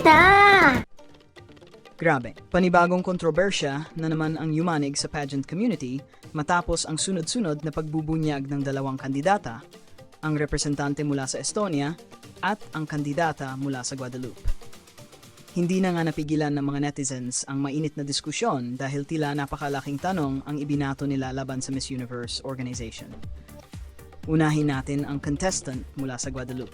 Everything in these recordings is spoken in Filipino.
kita! Grabe, panibagong kontrobersya na naman ang yumanig sa pageant community matapos ang sunod-sunod na pagbubunyag ng dalawang kandidata, ang representante mula sa Estonia at ang kandidata mula sa Guadeloupe. Hindi na nga napigilan ng mga netizens ang mainit na diskusyon dahil tila napakalaking tanong ang ibinato nila laban sa Miss Universe organization. Unahin natin ang contestant mula sa Guadeloupe.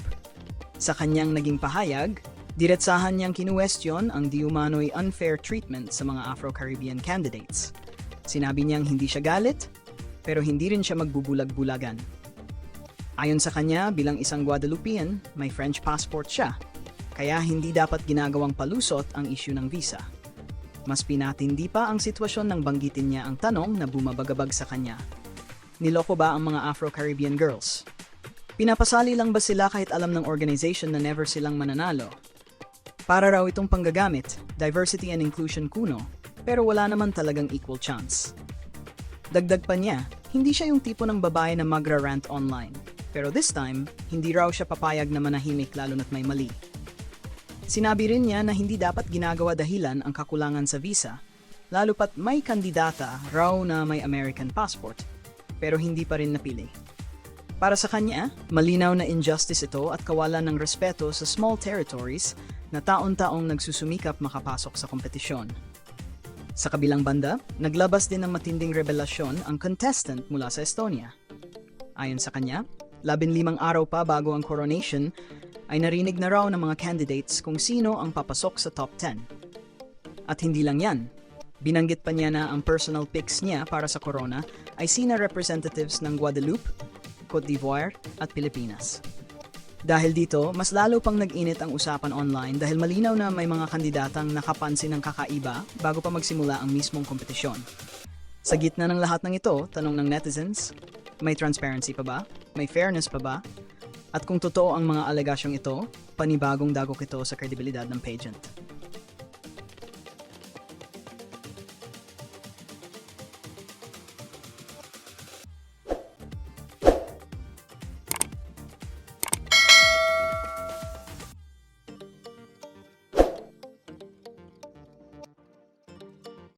Sa kanyang naging pahayag, diretsahan niyang kinuwestiyon ang diumano'y unfair treatment sa mga Afro-Caribbean candidates. Sinabi niyang hindi siya galit, pero hindi rin siya magbubulag-bulagan. Ayon sa kanya, bilang isang Guadeloupean, may French passport siya, kaya hindi dapat ginagawang palusot ang issue ng visa. Mas pinatindi pa ang sitwasyon nang banggitin niya ang tanong na bumabagabag sa kanya. Niloko ba ang mga Afro-Caribbean girls? Pinapasali lang ba sila kahit alam ng organization na never silang mananalo? Para raw itong panggagamit, diversity and inclusion kuno, pero wala naman talagang equal chance. Dagdag pa niya, hindi siya yung tipo ng babae na magra-rant online. Pero this time, hindi raw siya papayag na manahimik lalo na't may mali. Sinabi rin niya na hindi dapat ginagawa dahilan ang kakulangan sa visa, lalo pat may kandidata raw na may American passport, pero hindi pa rin napili. Para sa kanya, malinaw na injustice ito at kawalan ng respeto sa small territories na taon-taong nagsusumikap makapasok sa kompetisyon. Sa kabilang banda, naglabas din ng matinding revelasyon ang contestant mula sa Estonia. Ayon sa kanya, labinlimang araw pa bago ang coronation, ay narinig na raw ng mga candidates kung sino ang papasok sa top 10. At hindi lang yan, binanggit pa niya na ang personal picks niya para sa corona ay sina representatives ng Guadeloupe, Cote d'Ivoire at Pilipinas. Dahil dito, mas lalo pang nag-init ang usapan online dahil malinaw na may mga kandidatang nakapansin ng kakaiba bago pa magsimula ang mismong kompetisyon. Sa gitna ng lahat ng ito, tanong ng netizens, may transparency pa ba? May fairness pa ba? At kung totoo ang mga alegasyong ito, panibagong dagok ito sa kredibilidad ng pageant.